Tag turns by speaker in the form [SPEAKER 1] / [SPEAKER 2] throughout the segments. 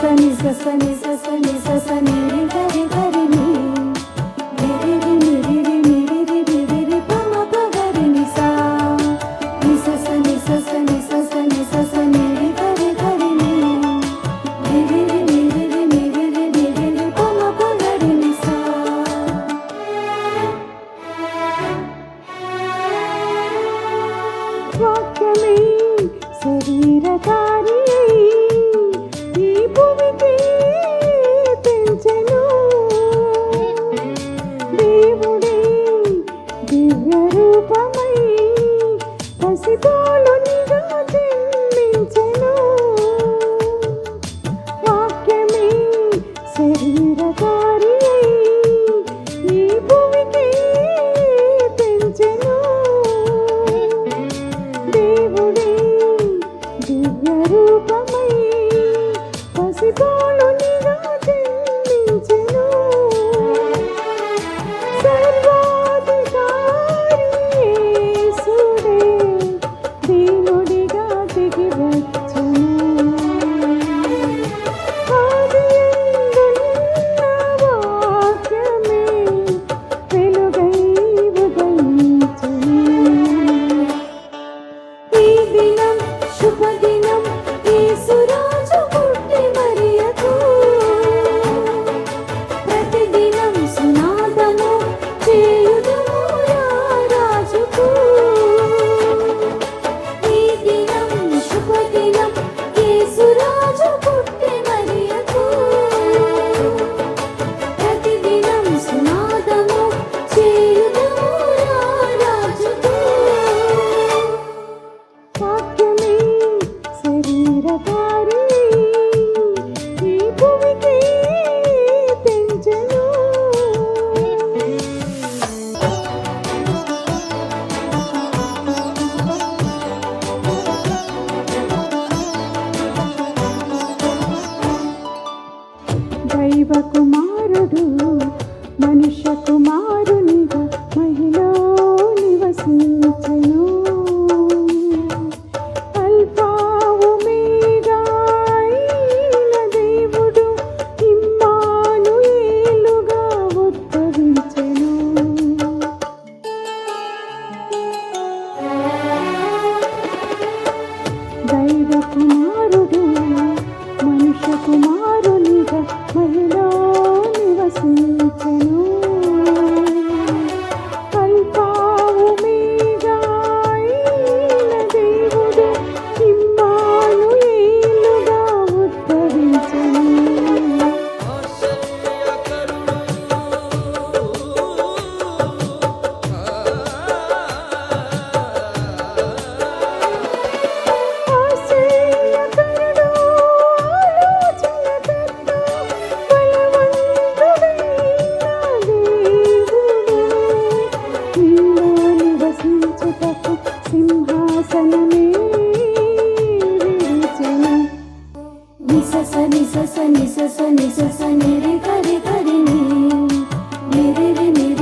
[SPEAKER 1] sani sa sani sa sani sa sani re ga re ga re ni re re re ni re re ni re re ni sa ni sa sani sa sani sa sani sa sani re ga re ga re ni re re re ni re re ni re re ni sa
[SPEAKER 2] Rock me, Sarira Kai స్వరూపమై పసిపోల శరీరధారి ఈ భూమికి పెంచెను దైవ కుమారుడు మనుష్య కుమారుడు
[SPEAKER 1] నిస నిస నిస నిరే కరి కరి ని నిరే ని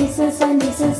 [SPEAKER 1] Jesus this is.